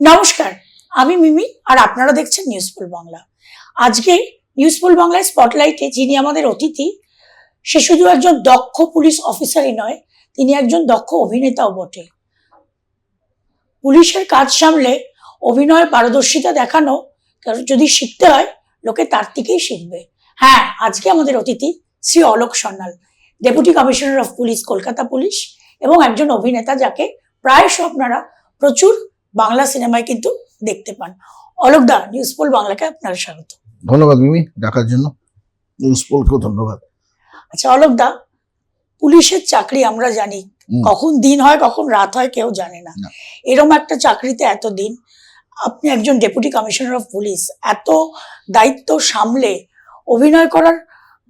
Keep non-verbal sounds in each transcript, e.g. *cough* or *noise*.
নমস্কার, আমি মিমি আর আপনারা দেখছেন নিউজফুল বাংলা। আজকে নিউজফুল বাংলায় স্পটলাইটে যিনি আমাদের অতিথি, সে শুধু একজন দক্ষ পুলিশ অফিসারই নয়, তিনি একজন দক্ষ অভিনেতাও বটে। পুলিশের কাজ সামলে অভিনয় পারদর্শিতা দেখানো যদি শিখতে হয়, লোকে তার থেকেই শিখবে। হ্যাঁ আজকে আমাদের অতিথি Shri Alok Sanyal deputy commissioner of police Kolkata police, এবং একজন অভিনেতা যাকে প্রায়শ আপনারা প্রচুর বাংলা সিনেমায় কিন্তু দেখতে পান। অলোক দা নিউজ পোল বাংলাকে আপনার স্বাগত। ধন্যবাদ মিমি ডাকার জন্য। নিউজ পোলকেও ধন্যবাদ। আচ্ছা অলোক দা পুলিশের চাকরি আমরা জানি। কখন দিন হয় কখন রাত হয় কেউ জানে না। না। এরকম একটা চাকরিতে এত দিন আপনি একজন ডেপুটি কমিশনার অফ পুলিশ এত দায়িত্ব সামলে অভিনয় করার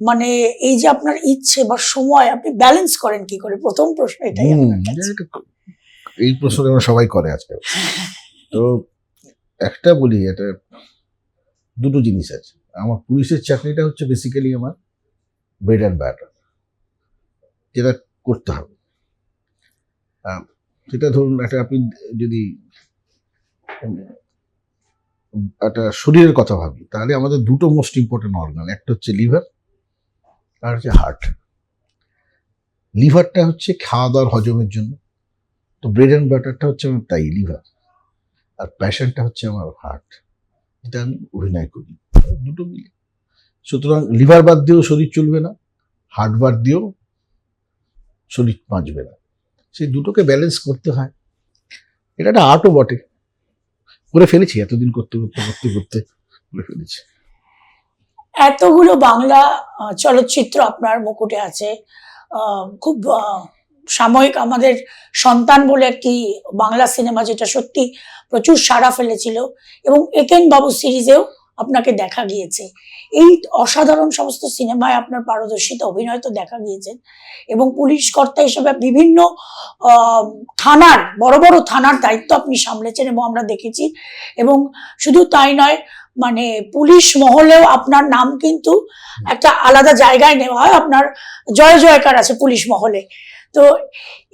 মানে এই যে আপনার ইচ্ছে বা সময় আপনি ব্যালেন্স করেন কি করে? প্রথম প্রশ্ন এটাই এই প্রশ্ন আমরা সবাই করে আজকে। তো একটা বলি, এটা দুটো জিনিস আছে। আমার পুলিশের চাকরিটা হচ্ছে বেসিক্যালি আমার ব্রেড অ্যান্ড ব্যাটার যেটা করতে হবে। সেটা ধরুন একটা আপনি যদি একটা শরীরের কথা ভাবি, তাহলে আমাদের দুটো মোস্ট ইম্পর্টেন্ট অর্গান একটা হচ্ছে লিভার আর হচ্ছে হার্ট লিভারটা হচ্ছে খাওয়া দাওয়ার হজমের জন্য। তো ব্রেড অ্যান্ড বাটারটা হচ্ছে আমার তাই লিভার আর প্যাশনটা হচ্ছে আমার হার্ট এটা আমি অভিনয় করি। দুটো মিলে। সুতরাং লিভার বাদ দিয়েও শরীর চলবে না হার্ট বাদ দিয়েও শরীর বাঁচবে না। সেই দুটোকে ব্যালেন্স করতে হয়। এটা একটা আর্টও বটে। করে ফেলেছি, এতদিন করতে করতে করতে করতে করে ফেলেছি। এতগুলো বাংলা চলচ্চিত্র আপনার মুকুটে আছে। খুব সাময়িক আমাদের সন্তান বলে একটি বাংলা সিনেমা যেটা সত্যি প্রচুর সাড়া ফেলেছিল এবং একেন বাবু সিরিজেও আপনাকে দেখা গিয়েছে। এই অসাধারণ সমস্ত সিনেমায় আপনার পারদর্শিতা অভিনয় তো দেখা গিয়েছেন এবং পুলিশ কর্তা হিসেবে বিভিন্ন আহ, থানার বড় বড় থানার দায়িত্ব আপনি সামলেছেন এবং আমরা দেখেছি এবং শুধু তাই নয় মানে পুলিশ মহলেও আপনার নাম কিন্তু একটা আলাদা জায়গায় নেওয়া হয়। আপনার জয় জয়কার আছে পুলিশ মহলে। তো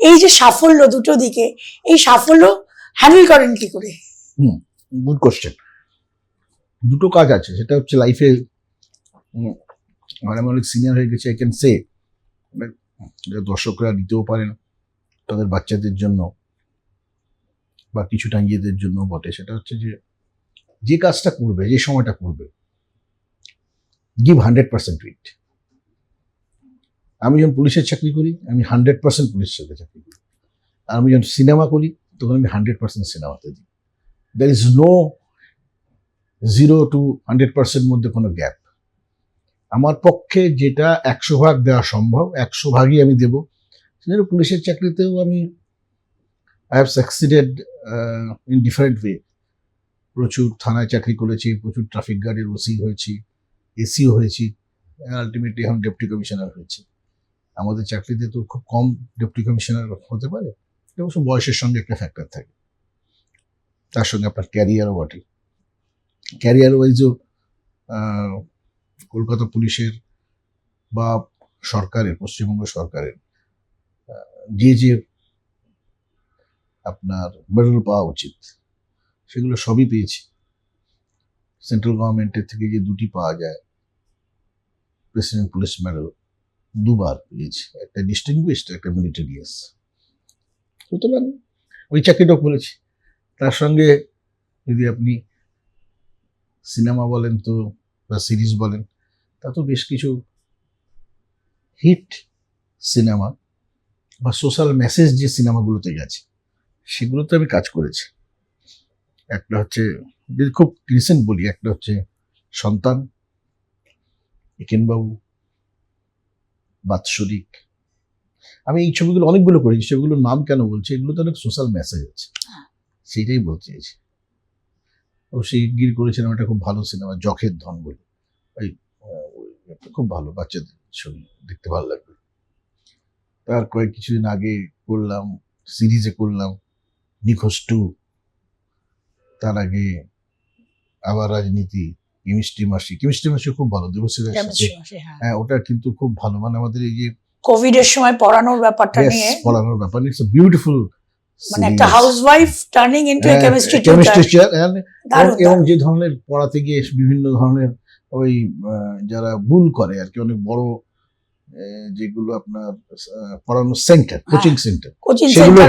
এই যে সাফল্য দুটো দিকে, এই সাফল্য হ্যান্ডেল করেন কি করে? গুড কোশ্চেন দুটো কাজ আছে, সেটা হচ্ছে লাইফে আমি অনেক সিনিয়র হয়ে গেছে আই ক্যান সে দর্শকরা নিতেও পারেন তাদের বাচ্চাদের জন্য বা কিছুটা নিজেদের জন্য বটে। সেটা হচ্ছে যে যে কাজটা করবে, যে সময়টা করবে গিভ হান্ড্রেড পার্সেন্ট ইট আমি যখন পুলিশের চাকরি করি, আমি হান্ড্রেড পার্সেন্ট পুলিশের সাথে চাকরি করি। আর আমি যখন সিনেমা করি, তখন আমি হান্ড্রেড পার্সেন্ট সিনেমাতে দিই। There is no zero to hundred percent মধ্যে কোনো গ্যাপ আমার পক্ষে যেটা একশো ভাগ দেওয়া সম্ভব, একশো ভাগই আমি দেব। সেজন্য পুলিশের চাকরিতেও আমি I have succeeded in different way প্রচুর থানায় চাকরি করেছি, প্রচুর ট্রাফিক গার্ডের ওসি হয়েছি এসিও হয়েছি আলটিমেটলি এখন ডেপুটি কমিশনার হয়েছি। আমাদের চাকরিতে তো খুব কম ডেপুটি কমিশনার হতে পারে অবশ্য বয়সের সঙ্গে একটা ফ্যাক্টর থাকে। তার সঙ্গে আপনার ক্যারিয়ারও বটে। ক্যারিয়ার ওয়াইজও কলকাতা পুলিশের বা সরকারের, পশ্চিমবঙ্গ সরকারের যে যে আপনার মেডেল পাওয়া উচিত, সেগুলো সবই পেয়েছি। সেন্ট্রাল গভর্নমেন্টের থেকে যে দুটি পাওয়া যায় প্রেসিডেন্ট পুলিশ মেডেল দুবার পেয়েছি। একটা ডিস্টিংগুইশড একটা মিলিটারিয়াস সুতরাং ওই চাকরিটাও করেছি তার সঙ্গে যদি আপনি সিনেমা বলেন তো, বা সিরিজ বলেন, তা তো বেশ কিছু হিট সিনেমা বা সোশ্যাল মেসেজ যে সিনেমাগুলোতে গেছে, সেগুলোতে আমি কাজ করেছি। একটা হচ্ছে খুব রিসেন্ট বলি, একটা হচ্ছে সন্তান, একেনবাবু বাৎসরিক। আমি এই ছবিগুলো অনেকগুলো করেছি ছবিগুলোর নাম কেন বলছি? এগুলোতে অনেক সোশ্যাল মেসেজ আছে। সেইটাই বলতে চাইছি। সেই গির করেছিলাম একটা খুব ভালো সিনেমা জখের ধন বলে। ওই খুব ভালো, বাচ্চাদের ছবি, দেখতে ভালো লাগবে। তার কয়েক কিছুদিন আগে করলাম সিরিজে করলাম, নিখোঁজ টু তার আগে আবার রাজনীতি কেমিস্ট্রি মাসি কেমিস্ট্রি মাসি খুব ভালো দেবশ্রীর সাথে হ্যাঁ। ওটা কিন্তু খুব ভালো মানে আমাদের এই যে কোভিড এর সময় পড়ানোর ব্যাপারটা নিয়ে পড়ানোর ব্যাপার ইটস বিউটিফুল মানে একটা হাউসওয়াইফ টার্নিং ইনটু হ্যাঁ, কেমিস্ট্রি টিচার এবং যে ধরনের পড়াতে গিয়ে বিভিন্ন ধরনের ওই যারা ভুল করে আর কি অনেক বড় যেগুলো আপনার পড়ানোর সেন্টার কোচিং সেন্টার সেগুলো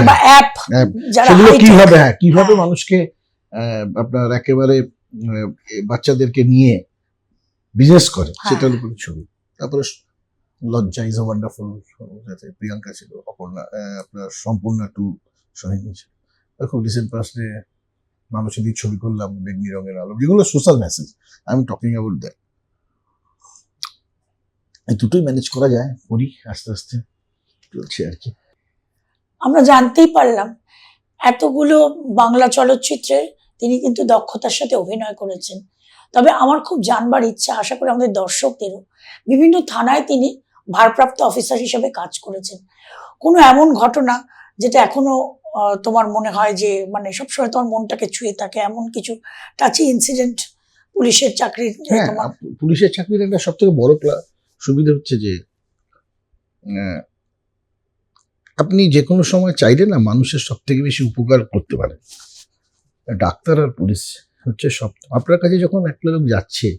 সেগুলো কীভাবে হ্যাঁ কীভাবে হ্যাঁ। মানুষকে আপনার একেবারে বাচ্চাদেরকে নিয়ে বিজনেস করে হ্যাঁ। সেটার উপরে ছবি। তারপরে লজ্জা ইজ ওয়ান্ডারফুল যাতে প্রিয়াঙ্কা ছিল অপর্ণা আপনার সম্পূর্ণ টু সহিনী ছিল। খুব রিসেন্ট পাস্টে মানুষের দিয়ে ছবি করলাম বেগনি রঙের আলো যেগুলো সোশ্যাল মেসেজ আমি টকিং অ্যাবাউট দ্যাট এই দুটোই ম্যানেজ করা যায় করি আস্তে আস্তে চলছে আর কি। আমরা জানতেই পারলাম এতগুলো বাংলা চলচ্চিত্রে তিনি কিন্তু দক্ষতার সাথে অভিনয় করেছেন। তবে আমার খুব জানবার ইচ্ছা আশা করি আমাদের দর্শকদেরও বিভিন্ন থানায় তিনি ভারপ্রাপ্ত অফিসার হিসেবে কাজ করেছেন। কোনো এমন ঘটনা যেটা এখনও তোমার মনে হয় যে মানে সবসময় তোমার মনটাকে ছুঁয়ে থাকে এমন কিছু টাচি ইনসিডেন্ট পুলিশের চাকরির যে হ্যাঁ পুলিশের চাকরির একটা সব থেকে বড় সুবিধা হচ্ছে যে আপনি যে কোনো সময় চাইলে না মানুষের সব থেকে বেশি উপকার করতে পারেন। ডাক্তার আর পুলিশ হচ্ছে সব। আপনার কাছে যখন একটা লোক যাচ্ছে,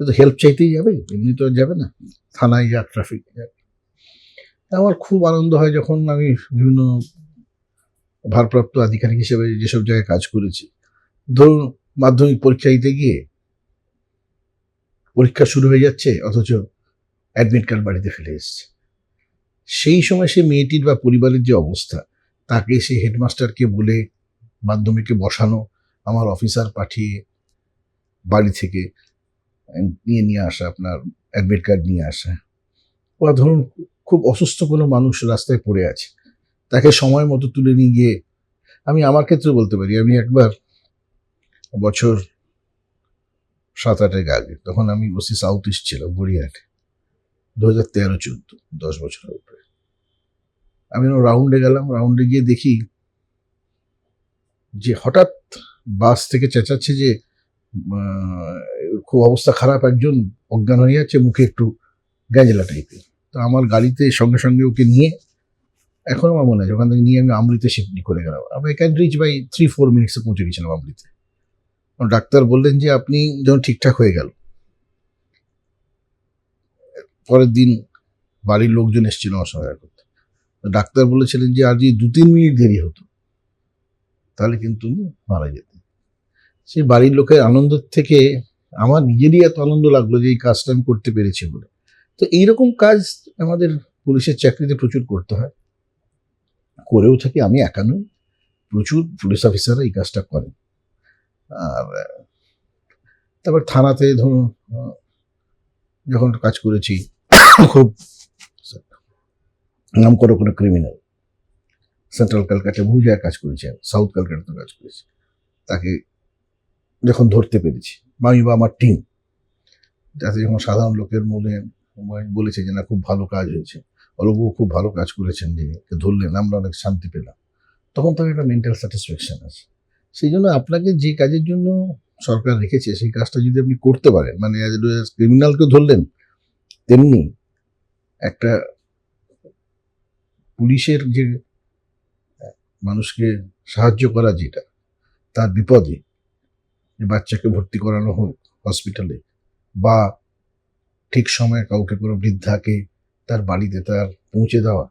তো হেল্প চাইতেই যাবে, এমনি তো যাবে না। থানায় যাক ট্রাফিক যাক আমার খুব আনন্দ হয় যখন আমি বিভিন্ন ভারপ্রাপ্ত আধিকারিক হিসেবে যেসব জায়গায় কাজ করেছি। ধরুন, মাধ্যমিক পরীক্ষা দিতে গিয়ে পরীক্ষা শুরু হয়ে যাচ্ছে, অথচ অ্যাডমিট কার্ড বাড়িতে ফেলে এসছে। সেই সময় সে মেয়েটির বা পরিবারের যে অবস্থা, তাকে সে হেডমাস্টারকে বলে মাধ্যমিকে বসানো, আমার অফিসার পাঠিয়ে বাড়ি থেকে নিয়ে নিয়ে আসা, আপনার অ্যাডমিট কার্ড নিয়ে আসা। বা ধরুন খুব অসুস্থ কোনো মানুষ রাস্তায় পড়ে আছে। তাকে সময় মতো তুলে নিয়ে গিয়ে, আমি আমার ক্ষেত্রে বলতে পারি, আমি একবার বছর সাত আটের আগে, তখন আমি ওসি সাউথ ইস্ট ছিলাম গড়িয়াহাটে। দু হাজার তেরো চোদ্দ দশ বছরের উপরে। আমি রাউন্ডে গেলাম রাউন্ডে গিয়ে দেখি যে হঠাৎ বাস থেকে চেঁচাচ্ছে যে খুব অবস্থা খারাপ একজন অজ্ঞান হয়ে যাচ্ছে, মুখে একটু গ্যাজেলা টাইপের তো আমার গাড়িতে সঙ্গে সঙ্গে ওকে নিয়ে, এখন আমার মনে আছে, ওখান থেকে নিয়ে আমি আমৃতে শিফট করে গেলাম। আমি can reach by three four মিনিটসে পৌঁছে গেছিলাম আমৃতে ডাক্তার বললেন যে, আপনি যখন ঠিকঠাক হয়ে গেল। পরের দিন বাড়ির লোকজন এসেছিল সঙ্গে করতে। ডাক্তার বলেছিলেন যে, আর যদি দু তিন মিনিট দেরি হতো তাহলে কিন্তু উনি মারা যেতেন। সেই বাড়ির লোকের আনন্দ থেকে আমার নিজেরই এত আনন্দ লাগল যে এই কাজটা আমি করতে পেরেছি বলে। তো এইরকম কাজ আমাদের পুলিশের চাকরিতে প্রচুর করতে হয়। করেও থাকি, আমি একা নই। প্রচুর পুলিশ অফিসাররা এই কাজটা করেন। আর, তারপর থানাতে ধরুন যখন কাজ করেছি, খুব নাম করো কোনো ক্রিমিনাল সেন্ট্রাল ক্যালকাটা বহু জায়গায় কাজ করেছি আমি সাউথ ক্যালকাটাতে কাজ করেছি। তাকে যখন ধরতে পেরেছি আমি বা আমার টিম যাতে যখন সাধারণ লোকের মনে বলেছে যে না, খুব ভালো কাজ হয়েছে অলোকবাবু খুব ভালো কাজ করেছেন যে একে ধরলেন, আমরা অনেক শান্তি পেলাম। তখন তার একটা মেন্টাল স্যাটিসফ্যাকশন আছে। সেই জন্য আপনাকে যে কাজের জন্য সরকার রেখেছে, সেই কাজটা যদি আপনি করতে পারেন মানে ক্রিমিনালকে ধরলেন, তেমনি একটা পুলিশের যে মানুষকে সাহায্য করা যেটা, তার বিপদে বাচ্চাকে ভর্তি করানো হোক হসপিটালে বা ঠিক সময়ে কাউকে কোনো বৃদ্ধাকে তার বাড়িতে তার পৌঁছে দেওয়া।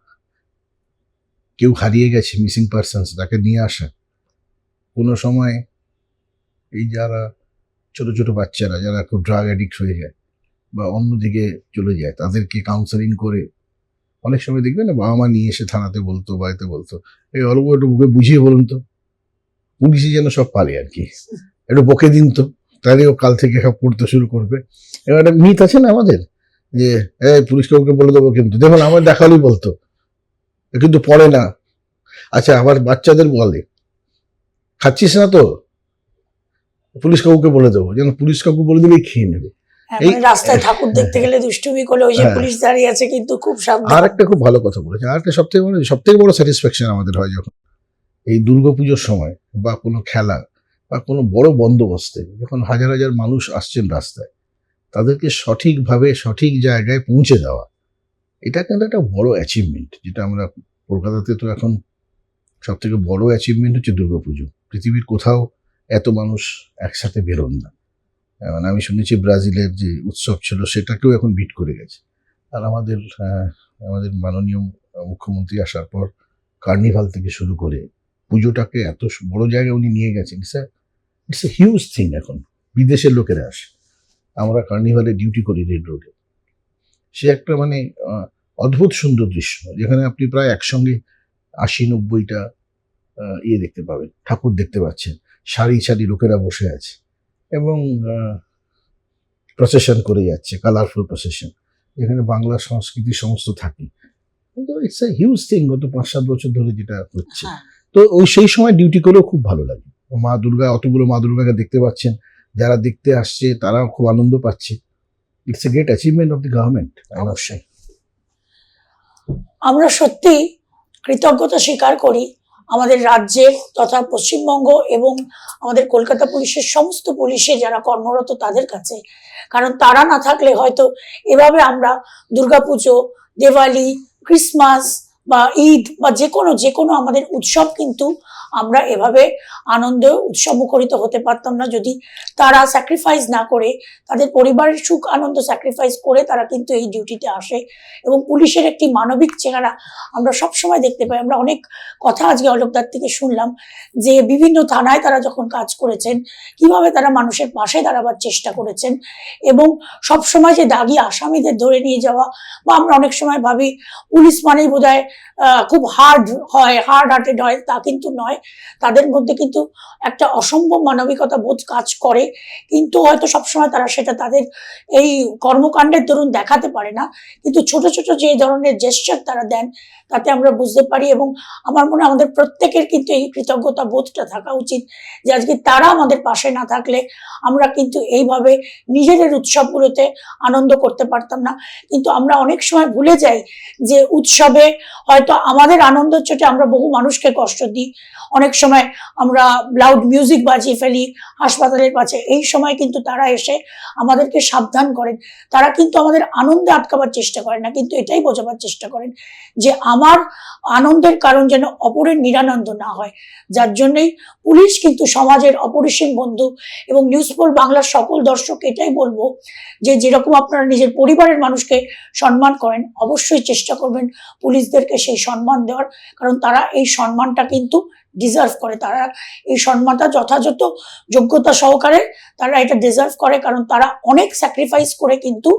কেউ হারিয়ে গেছে মিসিং পার্সনস তাকে নিয়ে আসা। কোনো সময় এই যারা ছোট ছোট বাচ্চারা, যারা খুব ড্রাগ অ্যাডিক্ট হয়ে যায় বা অন্যদিকে চলে যায়, তাদেরকে কাউন্সেলিং করে অনেক সময় দেখবেন না, বাবা মা নিয়ে এসে থানাতে বলতো, বাড়িতে বলতো, এই অল্প একটু বুকে বুঝিয়ে বলুন তো। পুলিশই যেন সব পারে আর কি। একটু বকে দিন তো, তাহলে ও কাল থেকে সব করতে শুরু করবে। এবার একটা মিথ আছে না আমাদের? যে, এই পুলিশকে ওকে বলে দেবো কিন্তু। দেখুন, আমার দেখালেই বলতো কিন্তু পড়ে না। আচ্ছা আবার বাচ্চাদের বলে, খাচ্ছিস না তো? পুলিশ কাকুকে বলে দেবো। যেন পুলিশ কাকু বলে দেবে খেয়ে নেবে। রাস্তায় *laughs* ঠাকুর দেখতে গেলে দুষ্টুমি করলে ওই যে হ্যাঁ। পুলিশ দাঁড়িয়ে আছে কিন্তু খুব আর একটা খুব ভালো কথা বলেছে। আর একটা সব থেকে বড় সব থেকে বড় স্যাটিসফ্যাকশন আমাদের হয় যখন এই দুর্গাপুজোর সময় বা কোনো খেলা বা কোনো বড় বন্দোবস্তে যখন হাজার হাজার মানুষ আসছেন রাস্তায় তাদেরকে সঠিকভাবে সঠিক জায়গায় পৌঁছে দেওয়া এটা কিন্তু একটা বড় অ্যাচিভমেন্ট যেটা আমরা কলকাতাতে তো এখন সব থেকে বড় অ্যাচিভমেন্ট হচ্ছে দুর্গাপুজো পৃথিবীর কোথাও এত মানুষ একসাথে বেরোন না। মানে আমি শুনেছি ব্রাজিলের যে উৎসব ছিল সেটাকেও এখন বিট করে গেছে। আর আমাদের আমাদের মাননীয় মুখ্যমন্ত্রী আসার পর কার্নিভাল থেকে শুরু করে পুজোটাকে এত বড় জায়গায় উনি নিয়ে গেছেন। Sir it's a huge thing এখন। বিদেশের লোকেরা আসে। আমরা কার্নিভালে ডিউটি করি রেড রোডে সে একটা মানে অদ্ভুত সুন্দর দৃশ্য, যেখানে আপনি প্রায় একসঙ্গে আশি নব্বইটা ইয়ে দেখতে পাবেন, ঠাকুর দেখতে পাচ্ছেন। সারি সারি লোকেরা বসে আছে। এবং প্রসেশন করে যাচ্ছে কালারফুল প্রসেশন এখানে বাংলা সংস্কৃতি সমস্ত থাকে। কিন্তু ইটস এ হিউজ থিং গত পাঁচ সাত বছর ধরে যেটা হচ্ছে। হ্যাঁ। তো ওই সেই সময় ডিউটি করেও খুব ভালো লাগে। মা দুর্গা অতগুলো মা দুর্গাকে দেখতে পাচ্ছেন। যারা দেখতে আসছে তারাও খুব আনন্দ পাচ্ছে। It's a great achievement of the government অবশ্যই। আমরা সত্যি কৃতজ্ঞতা স্বীকার করি আমাদের রাজ্যে তথা পশ্চিমবঙ্গ এবং আমাদের কলকাতা পুলিশের সমস্ত পুলিশে যারা কর্মরত তাদের কাছে। কারণ তারা না থাকলে হয়তো এভাবে আমরা দুর্গাপুজো, দেওয়ালি, ক্রিসমাস বা ঈদ বা যে কোনো যে কোনো আমাদের উৎসব কিন্তু আমরা এভাবে আনন্দ উৎসব মুখরিত হতে পারতাম না। যদি তারা স্যাক্রিফাইস না করে, তাদের পরিবারের সুখ আনন্দ স্যাক্রিফাইস করে তারা কিন্তু এই ডিউটিতে আসে এবং পুলিশের একটি মানবিক চেহারা আমরা সব সময় দেখতে পাই। আমরা অনেক কথা আজকে অলোকদার থেকে শুনলাম যে বিভিন্ন থানায় তারা যখন কাজ করেছেন, কীভাবে তারা মানুষের পাশে দাঁড়াবার চেষ্টা করেছেন এবং সব সময় যে দাগি আসামিদের ধরে নিয়ে যাওয়া বা আমরা অনেক সময় ভাবি, পুলিশ মানেই বোধ খুব হার্ড হয় হার্ড হার্টেড হয়, তা কিন্তু নয়। তাদের মধ্যে কিন্তু একটা অসম্ভব মানবিকতা বোধ কাজ করে। কিন্তু হয়তো সবসময় তারা সেটা তাদের এই কর্মকাণ্ডের দরুন দেখাতে পারে না। কিন্তু ছোট ছোট যে ধরনের জেস্টার তারা দেন, তাতে আমরা বুঝতে পারি এবং আমার মনে হয় আমাদের প্রত্যেকের কিন্তু এই কৃতজ্ঞতা বোধটা থাকা উচিত যে আজকে তারা আমাদের পাশে না থাকলে আমরা কিন্তু এইভাবে নিজেদের উৎসবগুলোতে আনন্দ করতে পারতাম না। কিন্তু আমরা অনেক সময় ভুলে যাই যে উৎসবে হয়তো আমাদের আনন্দের চোটে আমরা বহু মানুষকে কষ্ট দিই অনেক সময় আমরা লাউড মিউজিক বাজিয়ে ফেলি হাসপাতালের কাছে। এই সময় কিন্তু তারা এসে আমাদেরকে সাবধান করেন। তারা কিন্তু আমাদের আনন্দে আটকাবার চেষ্টা করেন না, কিন্তু এটাই বোঝাবার চেষ্টা করেন যে আমার আনন্দের কারণ যেন অপরের নিরানন্দ না হয়। যার জন্যই পুলিশ কিন্তু সমাজের অপরিসীম বন্ধু এবং নিউজপোল বাংলার সকল দর্শক এটাই বলব যে যেরকম আপনারা নিজের পরিবারের মানুষকে সম্মান করেন, অবশ্যই চেষ্টা করবেন পুলিশদেরকে সেই সম্মান দেওয়ার। কারণ তারা এই সম্মানটা কিন্তু ডিজার্ভ করে। তারা এই সম্মানটা যথাযথ যোগ্যতা সহকারে তারা এটা ডিজার্ভ করে, কারণ তারা অনেক স্যাক্রিফাইস করে কিন্তু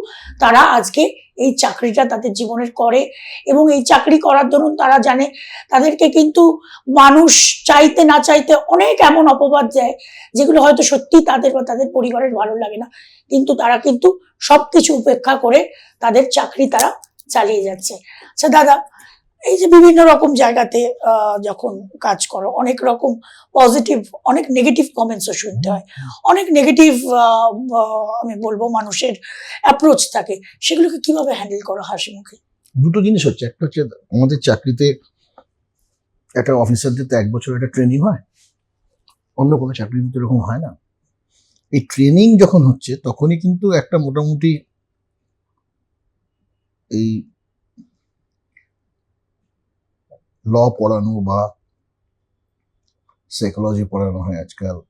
তারা আজকে এই চাকরিটা তাদের জীবনের করে। এবং এই চাকরি করার দরুন তারা জানে, তাদেরকে কিন্তু মানুষ চাইতে না চাইতে অনেক এমন অপবাদ দেয়, যেগুলো হয়তো সত্যি তাদের বা তাদের পরিবারের ভালো লাগে না। কিন্তু তারা কিন্তু সবকিছু উপেক্ষা করে তাদের চাকরি তারা চালিয়ে যাচ্ছে। আচ্ছা দাদা এই যে বিভিন্ন রকম জায়গাতে যখন কাজ করো অনেক রকম পজিটিভ অনেক নেগেটিভ কমেন্টসও শুনতে হয়। অনেক নেগেটিভ আমি বলব মানুষের অ্যাপ্রোচ থাকে। সেগুলোকে কীভাবে হ্যান্ডেল করো হাসি মুখে? দুটো জিনিস হচ্ছে। একটা হচ্ছে আমাদের চাকরিতে একটা অফিসারদের তো এক বছর একটা ট্রেনিং হয়। অন্য কোনো চাকরিতে তো এরকম হয় না। এই ট্রেনিং যখন হচ্ছে তখনই কিন্তু একটা মোটামুটি এই ল পড়ানো বা সাইকোলজি পড়ানো হয় আজকাল।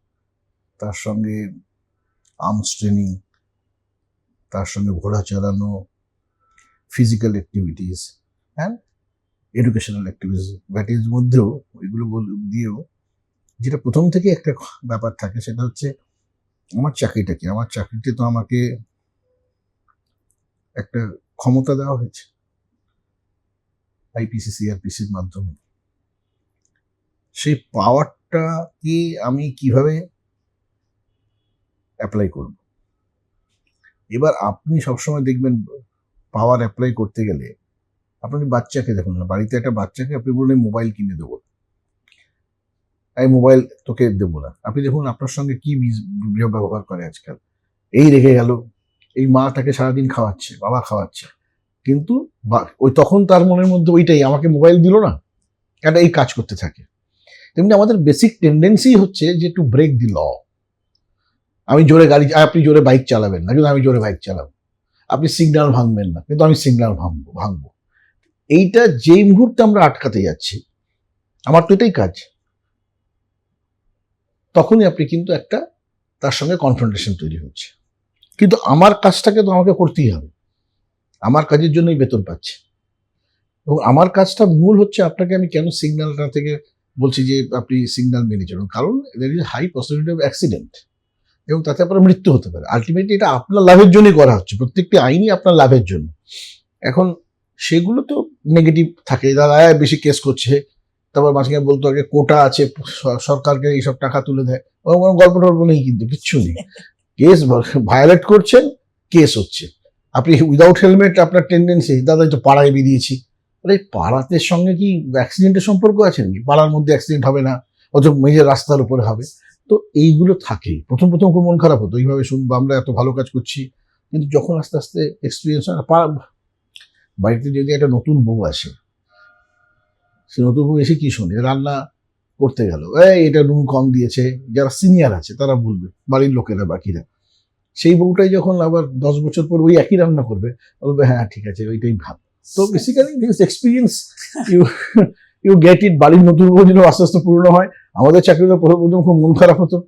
তার সঙ্গে আর্মস ট্রেনিং তার সঙ্গে ঘোড়া চালানো physical activities and educational activities ব্যাটির মধ্যেও ওইগুলো দিয়েও যেটা প্রথম থেকে একটা ব্যাপার থাকে সেটা হচ্ছে আমার চাকরিটা কি? আমার চাকরিতে তো আমাকে একটা ক্ষমতা দেওয়া হয়েছে। আইপিসি সিআরপিসির মাধ্যমে। সেই পাওয়ারটা কি আমি কীভাবে অ্যাপ্লাই করব? এবার আপনি সবসময় দেখবেন পাওয়ার অ্যাপ্লাই করতে গেলে আপনি বাচ্চাকে দেখুন না, বাড়িতে একটা বাচ্চাকে আপনি বললেন মোবাইল কিনে দেবো। এই মোবাইল তোকে দেবো না। আপনি দেখুন আপনার সঙ্গে কি ব্যবহার করে আজকাল। এই রেখে গেল, এই মা তাকে সারাদিন খাওয়াচ্ছে, বাবা খাওয়াচ্ছে। কিন্তু ওই তখন তার মনের মধ্যে ওইটাই, আমাকে মোবাইল দিল না একটা এই কাজ করতে থাকে? তেমনি আমাদের বেসিক টেন্ডেন্সি হচ্ছে যে টু ব্রেক দি ল আমি জোরে গাড়ি, আপনি জোরে বাইক চালাবেন না, কিন্তু আমি জোরে বাইক চালাবো। আপনি সিগন্যাল ভাঙবেন না, কিন্তু আমি সিগন্যাল ভাঙবো ভাঙবো। এইটা যেই মুহূর্তে আমরা আটকাতে যাচ্ছি, আমার তো এটাই কাজ। তখনই আপনি কিন্তু একটা তার সঙ্গে কনফ্রন্টেশন তৈরি হচ্ছে। কিন্তু আমার কাজটাকে তো আমাকে করতেই হবে। আমার কাজের জন্যই বেতন পাচ্ছে। এবং আমার কাজটা মূল হচ্ছে আপনাকে আমি কেন সিগন্যালটা থেকে বলছি যে আপনি সিগন্যাল মেনে চলুন। কারণ there is high possibility of accident এবং তাতে আপনার মৃত্যু হতে পারে। আলটিমেটলি এটা আপনার লাভের জন্যই করা হচ্ছে। প্রত্যেকটি আইনই আপনার লাভের জন্য। এখন সেগুলো তো নেগেটিভ থাকে। দাদা বেশি কেস করছে। তারপর মাঝখানে বলতো আগে কোটা আছে, সরকারকে এইসব টাকা তুলে দেয়। ওরকম গল্প টল্প নেই কিন্তু, কিচ্ছু নেই। কেস ভায়োলেট করছেন কেস হচ্ছে। আপনি উইদাউট হেলমেট আপনার টেন্ডেন্সি দাদা তো পাড়ায় বেরিয়েছি। আরে পাড়াতে সঙ্গে কি অ্যাক্সিডেন্টের সম্পর্ক আছে নাকি? পাড়ার মধ্যে অ্যাক্সিডেন্ট হবে না অত মেজের রাস্তার উপরে হবে। তো এইগুলো থাকেই। প্রথম প্রথম খুব মন খারাপ হতো, এইভাবে শুনব, আমরা এত ভালো কাজ করছি। কিন্তু যখন আস্তে আস্তে এক্সপিরিয়েন্স হয় বাড়িতে যদি একটা নতুন বউ আসে, সে নতুন বউ এসে কি শোনে? রান্না করতে গেল। এই এটা নুন কম দিয়েছে। যারা সিনিয়র আছে, তারা বলবে, বাড়ির লোকেরা, বাকিরা। সেই বউটাই যখন আবার দশ বছর পর ওই একই রান্না করবে বলবে হ্যাঁ ঠিক আছে ওইটাই ভাব। তো basically this experience you you get it বাড়ির নতুন বউ যেন আস্তে আস্তে পুরনো হয়। আমাদের চাকরিতে প্রথম প্রথম খুব মন খারাপ হতো।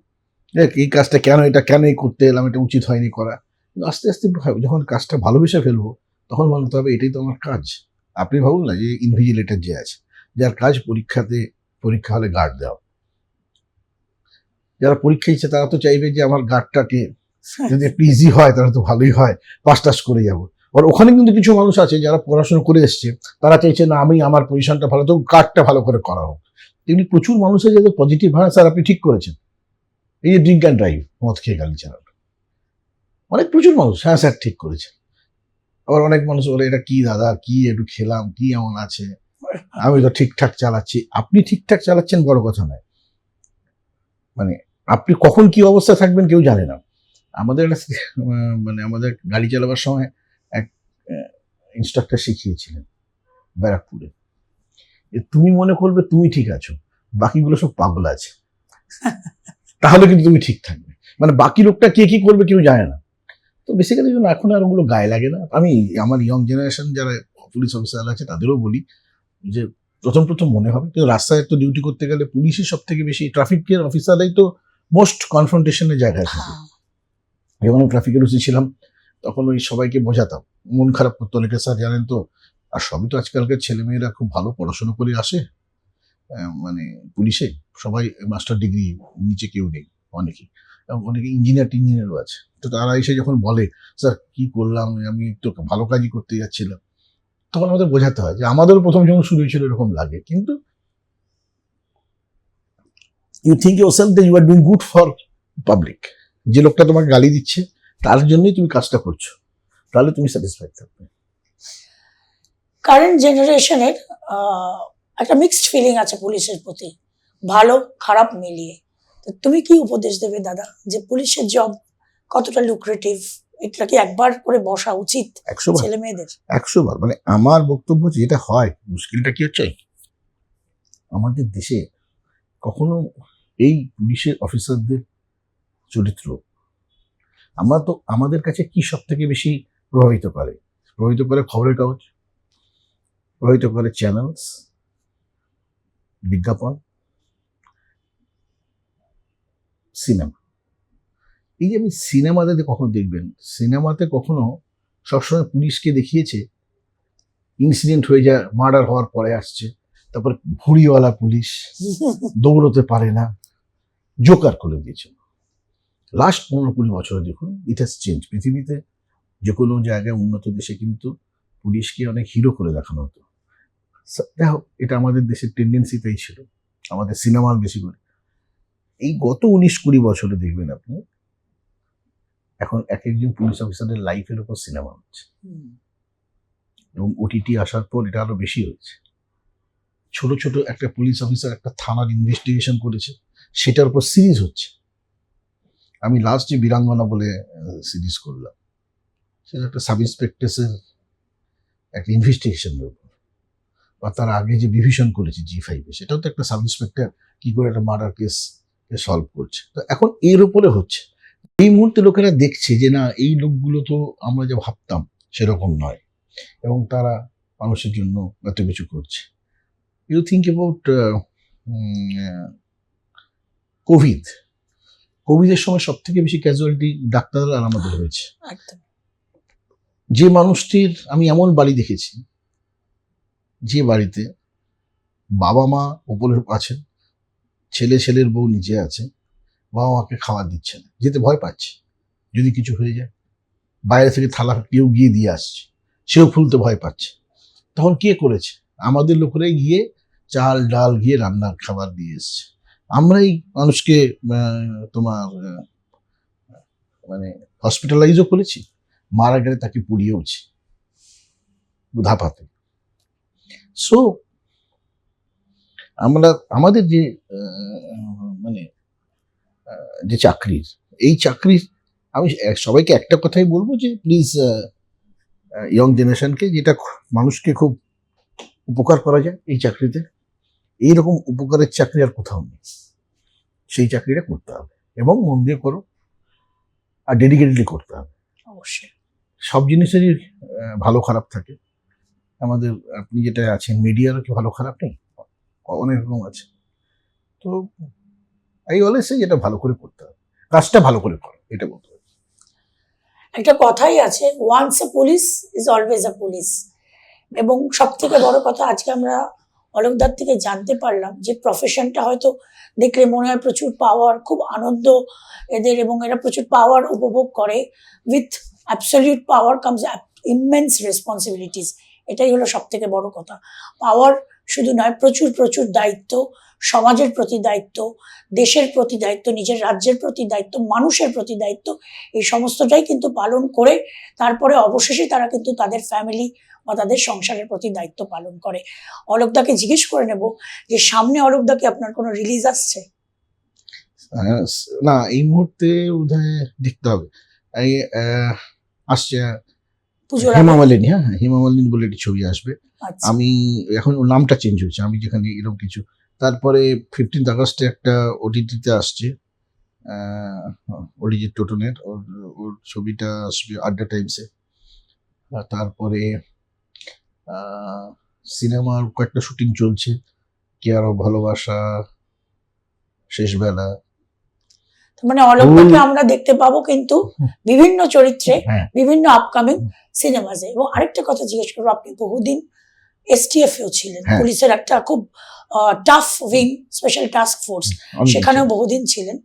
এই কাজটা কেন এটা কেনই করতে এলাম এটা উচিত হয়নি করা। কিন্তু আস্তে আস্তে যখন কাজটা ভালোবেসে ফেলব তখন মানতে হবে এটাই তো আমার কাজ। আপনি ভাবুন না যে ইনভিজিলেটর যে আছে যার কাজ পরীক্ষাতে পরীক্ষা হলে গার্ড দেওয়া। যারা পরীক্ষা দিচ্ছে তারা তো চাইবে যে আমার গার্ডটাকে যদি ইজি হয়, তাহলে তো ভালোই হয়। পাস টাস করে যাব। আর ওখানে কিন্তু কিছু মানুষ আছে যারা পড়াশোনা করে এসছে, তারা চাইছে না, আমি আমার পজিশনটা ভালো, তো কার্ডটা ভালো করে করা হোক। তেমনি প্রচুর মানুষের যাদের পজিটিভ হয় স্যার আপনি ঠিক করেছেন। এই যে ড্রিঙ্ক অ্যান্ড ড্রাইভ মদ খেয়ে গালি চালানো। অনেক প্রচুর মানুষ হ্যাঁ স্যার ঠিক করেছেন। আবার অনেক মানুষ বলে, এটা কি দাদা, কি একটু খেলাম, কি এমন আছে? আমি তো ঠিকঠাক চালাচ্ছি। আপনি ঠিকঠাক চালাচ্ছেন বড় কথা নয়। মানে আপনি কখন কি অবস্থা থাকবেন কেউ জানে না। আমাদের মানে আমাদের গাড়ি চালাবার সময় এক ইনস্ট্রাক্টর শিখিয়েছিলেন ব্যারাকপুরে। তুমি মনে করবে তুমি ঠিক আছো বাকিগুলো সব পাগল আছে। তাহলে কিন্তু তুমি ঠিক থাকবে। মানে বাকি লোকটা কে কি করবে কেউ জানে না। তো বেসিক্যালি জন্য এখন আর ওগুলো গায়ে লাগে না আমি আমার ইয়ং জেনারেশন যারা পুলিশ অফিসার আছে তাদেরও বলি যে প্রথম প্রথম মনে হবে কিন্তু রাস্তায় তো ডিউটি করতে গেলে পুলিশই সব থেকে বেশি ট্রাফিকের অফিসাররাই তো মোস্ট কনফ্রন্টেশনের জায়গায় থাকে। হ্যাঁ, যখন আমি ট্রাফিকের ওসি ছিলাম তখন ওই সবাইকে বোঝাতাম। মন খারাপ করতো অনেকে, স্যার, জানেন তো, আর সবই তো আজকালকার ছেলেমেয়েরা খুব ভালো পড়াশোনা করে আসে। মানে পুলিশে। সবাই মাস্টার ডিগ্রি নিচে কেউ নেই অনেকেই অনেকে ইঞ্জিনিয়ার টিঞ্জিনিয়ারও আছে। তো তারা এসে যখন বলে, স্যার, কি করলাম? আমি তো ভালো কাজই করতে যাচ্ছিলাম। তখন আমাদের বোঝাতে হয় যে আমাদেরও প্রথম যখন শুরু হয়েছিল এরকম লাগে। কিন্তু you think yourself that you are doing good for public যে লোকটা তোমাকে গালি দিচ্ছে তার জন্যই তুমি কাজটা করছ। তাহলে তুমি স্যাটিসফাইড থাকবে। কারেন্ট জেনারেশনের একটা মিক্সড ফিলিং আছে পুলিশের প্রতি। ভালো খারাপ মিলিয়ে। তো তুমি কি উপদেশ দেবে দাদা? যে পুলিশের জব কতটা লুক্রেটিভ এটা কি একবার করে বসা উচিত ছেলে মেয়েদের? একশো বার। মানে আমার বক্তব্য যেটা হয় মুশকিলটা কি হচ্ছে? আমাদের দেশে কখনো এই পুলিশের অফিসারদের চরিত্র। আমরা তো, আমাদের কাছে কি সব থেকে বেশি প্রভাবিত করে? প্রভাবিত করে খবরের কাগজ, প্রভাবিত করে চ্যানেলস বিজ্ঞাপন সিনেমা এই যে আপনি সিনেমাতে কখনো দেখবেন সিনেমাতে কখনো সবসময় পুলিশকে দেখিয়েছে ইনসিডেন্ট হয়ে যায় মার্ডার হওয়ার পরে আসছে, তারপর ভুড়িওয়ালা পুলিশ, দৌড়তে পারে না জোকার করে দিয়েছে। লাস্ট পনেরো কুড়ি বছরে দেখুন ইট হ্যাজ চেঞ্জ পৃথিবীতে যে কোনো জায়গায় উন্নত দেশে কিন্তু পুলিশকে অনেক হিরো করে দেখানো হতো। দেখো এটা আমাদের দেশের টেন্ডেন্সিতেই ছিল। আমাদের সিনেমার বেশি করে। এই গত উনিশ কুড়ি বছরে দেখবেন আপনি এখন এক একজন পুলিশ অফিসারের লাইফের উপর সিনেমা হচ্ছে। এবং ওটিটি আসার পর এটা আরও বেশি হয়েছে। ছোট ছোট একটা পুলিশ অফিসার একটা থানার ইনভেস্টিগেশন করেছে সেটার উপর সিরিজ হচ্ছে। আমি লাস্ট যে বীরাঙ্গনা বলে সিরিজ করলাম, সেটা একটা সাব ইন্সপেক্টরের একটা ইনভেস্টিগেশনের উপর। বা তার আগে যে বিভীষণ করেছে জি ফাইভে সেটাও তো একটা সাব ইন্সপেক্টর কি করে একটা মার্ডার কেস সলভ করছে। তো এখন এর উপরে হচ্ছে। এই মুহূর্তে লোকেরা দেখছে যে, না, এই লোকগুলো তো আমরা যা ভাবতাম সেরকম নয়। এবং তারা মানুষের জন্য এত কিছু করছে ইউ থিঙ্ক অ্যাবাউট কোভিড কোভিডের সময় সব থেকে বেশি ক্যাজুয়ালিটি ডাক্তার আর আমাদের হয়েছে যে মানুষটির আমি এমন বাড়ি দেখেছি যে বাড়িতে বাবা মা উপরে আছেন ছেলে ছেলের বউ নিচে আছে বাবা মাকে খাবার দিচ্ছে না যেতে ভয় পাচ্ছে। যদি কিছু হয়ে যায় বাইরে থেকে থালা কেউ গিয়ে দিয়ে আসছে সেও খুলতে ভয় পাচ্ছে। তখন কে করেছে? আমাদের লোকেরাই গিয়ে চাল ডাল গিয়ে রান্নার খাবার দিয়ে এসছে। আমরাই মানুষকে তোমার মানে হসপিটালাইজও করেছি, মারা গেলে তাকে পুড়িয়েওছি ধাপাতে সো আমরা, আমাদের যে মানে যে চাকরির, এই চাকরির, আমি সবাইকে একটা কথাই বলব যে প্লিজ ইয়ং জেনারেশনকে যেটা মানুষকে খুব উপকার করা যায় এই চাকরিতে, এইরকম উপকারের চাকরি আর কোথাও নেই। সেই চাকরিটা করতে হবে এবং মন দিয়ে করো আর ডেডিকেটেডলি করতে হবে। অবশ্যই। সব জিনিসেরই ভালো খারাপ থাকে। আমাদের আপনি যেটা আছেন মিডিয়ারও কি ভালো খারাপ নেই? অনেক রকম আছে। তো এই অলওয়েজ যেটা ভালো করে করতে হবে। কাজটা ভালো করে করো এটা বলতে হবে। একটা কথাই আছে once a police is always a police এবং সব থেকে বড় কথা আজকে আমরা অলোকদার থেকে জানতে পারলাম যে প্রফেশনটা হয়তো দেখলে মনে হয় প্রচুর পাওয়ার খুব আনন্দ এদের এবং এরা প্রচুর পাওয়ার উপভোগ করে। With absolute power comes immense responsibilities এটাই হলো সব থেকে বড় কথা। পাওয়ার শুধু নয়, প্রচুর প্রচুর দায়িত্ব, সমাজের প্রতি দায়িত্ব, দেশের প্রতি দায়িত্ব, নিজের রাজ্যের প্রতি দায়িত্ব, মানুষের প্রতি দায়িত্ব, এই সমস্তটাই কিন্তু পালন করে তারপরে অবশেষে তারা কিন্তু তাদের ফ্যামিলি বা তাদের সংসারের প্রতি দায়িত্ব পালন করে। অলোকদাকে জিজ্ঞেস করে নেব যে সামনে অলোকদাকে আপনার কোনো রিলিজ আসছে? না এই মুহূর্তে বোধহয় দেখতে হবে। এই আসছে? হেমামালিনী হ্যাঁ হ্যাঁ, হেমামালিনী বলে একটি ছবি আসবে। আচ্ছা। আমি এখন ওর নামটা চেঞ্জ হয়েছে আমি যেখানে এরকম কিছু। তারপরে ফিফটিন্থ আগস্টে একটা ওটিটিতে আসছে অরিজিৎ টোটনের। ওর ওর ছবিটা আসবে আড্ডা টাইমসে তারপরে সিনেমার কয়েকটা শুটিং চলছে। কে আরও ভালোবাসা শেষবেলা। মানে অলোকদাকে আমরা দেখতে পাবো কিন্তু বিভিন্ন চরিত্রে হ্যাঁ। বিভিন্ন আপকামিং সিনেমাজে এবং আরেকটা কথা জিজ্ঞেস করব আপনি বহুদিন এসটিএফ এও ছিলেন। হ্যাঁ। পুলিশের একটা খুব tough wing special task force সেখানেও বহুদিন ছিলেন।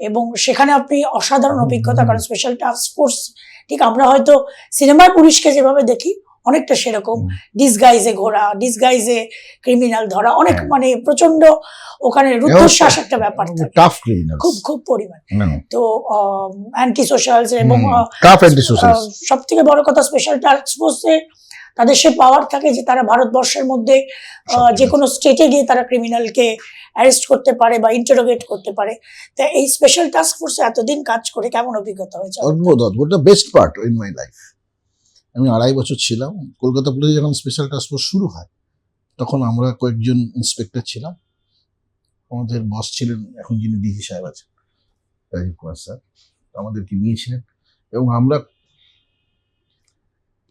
এবং সেখানে আপনি অসাধারণ অভিজ্ঞতা। করেন স্পেশাল টাস্ক ফোর্স ঠিক আমরা হয়তো সিনেমার পুলিশকে যেভাবে দেখি অনেকটা সেরকম। ডিসগাইজে ঘোরা ডিসগাইজে ক্রিমিনাল ধরা অনেক হ্যাঁ। মানে প্রচণ্ড ওখানে রুদ্ধশ্বাস একটা ব্যাপার থাকে। খুব খুব পরিমাণ। তো অ্যান্টি সোশ্যালস এবং সব থেকে বড় কথা স্পেশাল টাস্ক ফোর্সে তাদের সে পাওয়ার থাকে যে তারা ভারতবর্ষের মধ্যে যে কোনো স্টেটে গিয়ে তারা ক্রিমিনালকে অ্যারেস্ট করতে পারে বা ইন্টারোগেট করতে পারে। তা এই স্পেশাল টাস্ক ফোর্সে এতদিন কাজ করে কেমন অভিজ্ঞতা হয়েছে? অদ্ভুত অদ্ভুত। Best part in my life আমি আড়াই বছর ছিলাম। কলকাতা পুলিশে যখন স্পেশাল টাস্ক ফোর্স শুরু হয়, তখন আমরা কয়েকজন ইন্সপেক্টর ছিলাম। আমাদের বস ছিলেন এখন যিনি ডিজি সাহেব আছেন, রাজীব কুমার স্যার, আমাদেরকে নিয়েছিলেন। এবং আমরা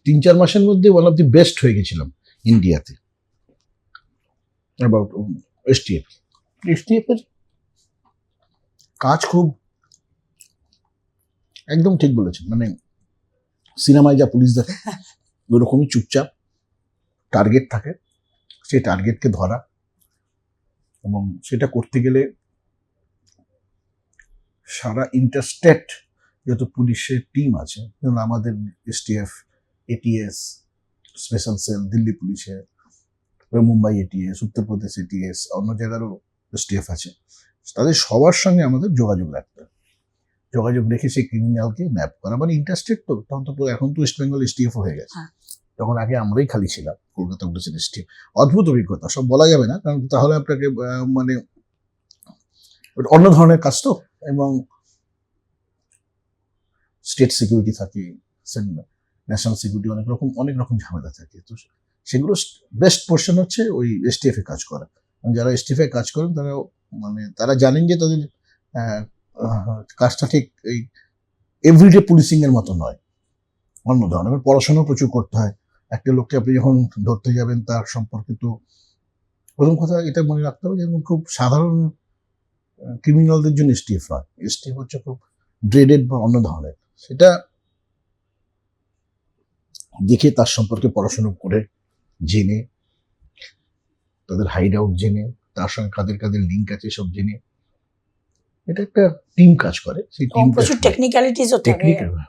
তিন চার মাসের মধ্যে ওয়ান অফ দি বেস্ট হয়ে গেছিলাম ইন্ডিয়াতে। অ্যাবাউট এসটিএফ এসটিএফ এর কাজ খুব একদম ঠিক বলেছেন। মানে সিনেমায় যা পুলিশ দেখে *laughs* ওরকমই চুপচাপ টার্গেট থাকে সেই টার্গেটকে ধরা এবং সেটা করতে গেলে সারা ইন্টারস্টেট যত পুলিশের টিম আছে যেমন আমাদের STF ATS special cell Delhi পুলিশের মুম্বাই এটিএস উত্তরপ্রদেশ এটিএস অন্য জায়গারও এসটিএফ আছে তাদের সবার সঙ্গে আমাদের যোগাযোগ রাখতে হবে। যোগাযোগ রেখে সেই ক্রিমিনালকে ম্যাপ করা। মানে ইন্টারেস্টেড তো তখন তো এখন তো ওয়েস্ট বেঙ্গল এসটিএফ হয়ে গেছে। হ্যাঁ। তখন আগে আমরাই খালি ছিলাম কলকাতা পুলিশের এসটিএফ অদ্ভুত অভিজ্ঞতা সব বলা যাবে না কারণ তাহলে আপনাকে মানে অন্য ধরনের কাজ তো এবং স্টেট সিকিউরিটি থাকে ন্যাশনাল সিকিউরিটি অনেক রকম অনেক রকম ঝামেলা থাকে। তো সেগুলো বেস্ট পোর্শন হচ্ছে ওই এসটিএফ এ কাজ করা। যারা এসটিএফ এ কাজ করেন তারা মানে তারা জানেন যে তাদের কাজটা ঠিক এই এভরিডে পুলিশিং এর মতো নয়। অন্য ধরনের পড়াশোনা প্রচুর করতে হয়। একটা লোককে আপনি যখন ধরতে যাবেন, তার সম্পর্কে তো প্রথম কথা এটা মনে রাখতে হবে যেমন খুব সাধারণ ক্রিমিনালদের জন্য এসটিএফ নয়। এসটিএফ হচ্ছে খুব ড্রেডেড বা অন্য ধরনের। সেটা দেখে তার সম্পর্কে পড়াশোনা করে জেনে, তাদের হাইড আউট জেনে, তার সঙ্গে কাদের কাদের লিঙ্ক আছে সব জেনে এটা একটা টিম কাজ করে সেই টিমটা প্রচুর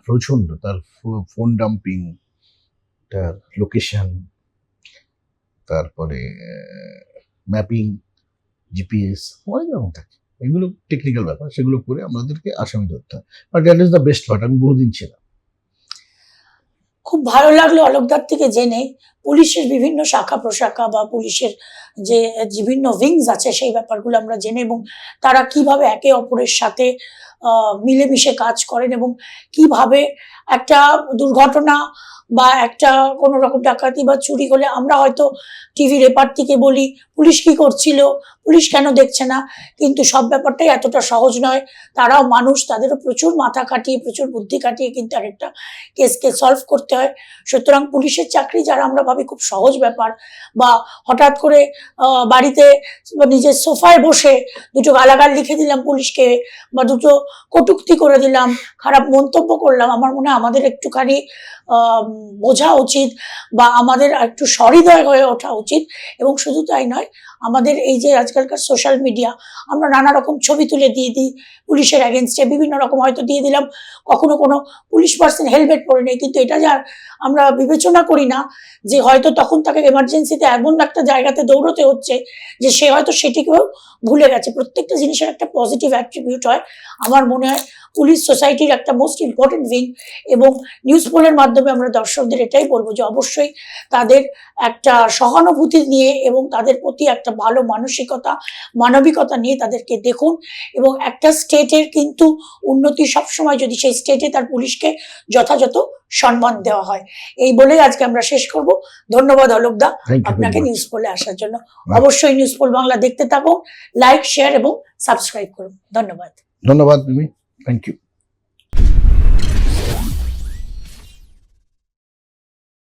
প্রচণ্ড তার ফোন ডাম্পিং তার লোকেশন তারপরে ম্যাপিং জিপিএস অনেক রকম থাকে। এগুলো টেকনিক্যাল ব্যাপার সেগুলো করে আমাদেরকে আসামি ধরতে হয়। But that is the best part আমি বহুদিন ছিলাম। খুব ভালো লাগল অলোকদার থেকে জেনে। পুলিশের বিভিন্ন শাখা প্রশাখা বা পুলিশের যে, বিভিন্ন উইংস আছে, সেই ব্যাপারগুলো আমরা জেনে এবং তারা কীভাবে একে অপরের সাথে মিলেমিশে কাজ করেন এবং কীভাবে একটা দুর্ঘটনা বা একটা কোনো রকম ডাকাতি বা চুরি হলে আমরা হয়তো টিভির এপার থেকে বলি, পুলিশ কি করছিল? পুলিশ কেন দেখছে না? কিন্তু সব ব্যাপারটাই এতটা সহজ নয়। তারাও মানুষ, তাদেরও প্রচুর মাথা খাটিয়ে প্রচুর বুদ্ধি খাটিয়ে কিন্তু আরেকটা কেসকে সলভ করতে হয়। সুতরাং পুলিশের চাকরি যারা আমরা ভাবি খুব সহজ ব্যাপার। বা হঠাৎ করে বাড়িতে নিজের সোফায় বসে দুটো গালাগাল লিখে দিলাম পুলিশকে বা দুটো কটুক্তি করে দিলাম, খারাপ মন্তব্য করলাম, আমার মনে হয় আমাদের একটুখানি বোঝা উচিত বা আমাদের একটু সহৃদয় হয়ে ওঠা উচিত এবং শুধু তাই নয় আমাদের এই যে আজকালকার সোশ্যাল মিডিয়া আমরা নানা রকম ছবি তুলে দিয়ে দিই পুলিশের অ্যাগেনস্টে বিভিন্ন রকম হয়তো দিয়ে দিলাম, কখনো কোনো পুলিশ পার্সন হেলমেট পরে নেই, কিন্তু এটা যা আমরা বিবেচনা করি না যে হয়তো তখন তাকে এমার্জেন্সিতে এমন একটা জায়গাতে দৌড়তে হচ্ছে যে সে হয়তো সেটিকেও ভুলে গেছে। প্রত্যেকটা জিনিসের একটা পজিটিভ অ্যাট্রিবিউট হয়। আমার মনে হয় পুলিশ সোসাইটির একটা মোস্ট ইম্পর্টেন্ট উইং এবং নিউজ পোলের মাধ্যমে আমরা দর্শকদের এটাই বলব যে অবশ্যই তাদের একটা সহানুভূতি নিয়ে এবং তাদের প্রতি একটা ভালো মানসিকতা, মানবিকতা নিয়ে তাদেরকে দেখুন এবং একটা স্টেটের কিন্তু উন্নতি সবসময় যদি সেই স্টেটে তার পুলিশকে যথাযথ সম্মান দেওয়া হয়। এই বলেই আজকে আমরা শেষ করব। ধন্যবাদ অলোকদা দা আপনাকে নিউজ পোলে আসার জন্য। অবশ্যই নিউজ পোল বাংলা দেখতে থাকুন লাইক শেয়ার এবং সাবস্ক্রাইব করুন। ধন্যবাদ। ধন্যবাদ থ্যাংক ইউ